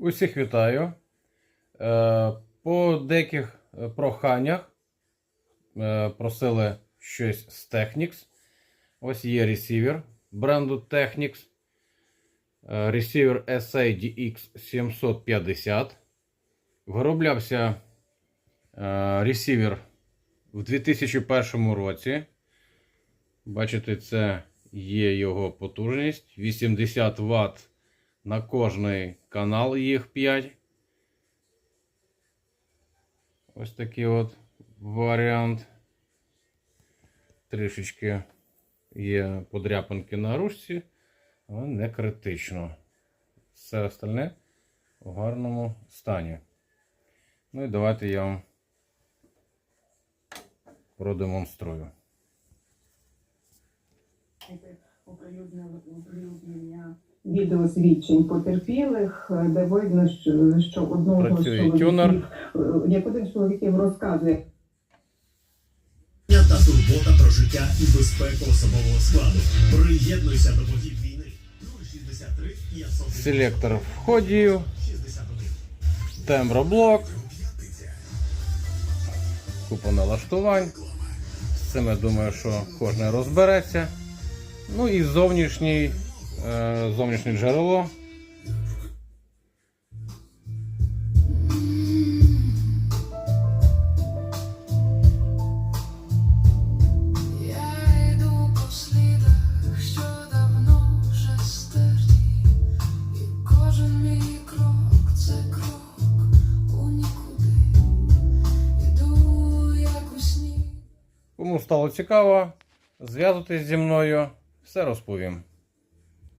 Усіх вітаю. Е, По деяких е, проханнях е, просили щось з Technics. Ось є ресівер бренду Technics. Ресівер SADX 750. Вироблявся ресівер в 2001 році. Бачите, це є його потужність 80 Вт на кожний канал їх 5. Ось такий от варіант. Трішечки є подряпинки на ручці, але не критично. Все остальне в гарному стані. Ну і давайте я вам продемонструю. Оприлюднення відеосвідчень потерпілих, е, де видно, що, що одного з Працює чоловіків, тюнер. е, як один з чоловіків розказує, та турбота про життя і безпеку особового складу. Приєднуйся до богів війни. 063 500 Селектор входів, 61. темброблок, купа налаштувань. З цим я думаю, що кожен розбереться. Ну і зовнішній, е, зовнішнє джерело. Кому стало цікаво, зв'язуйтесь зі мною, все розповім.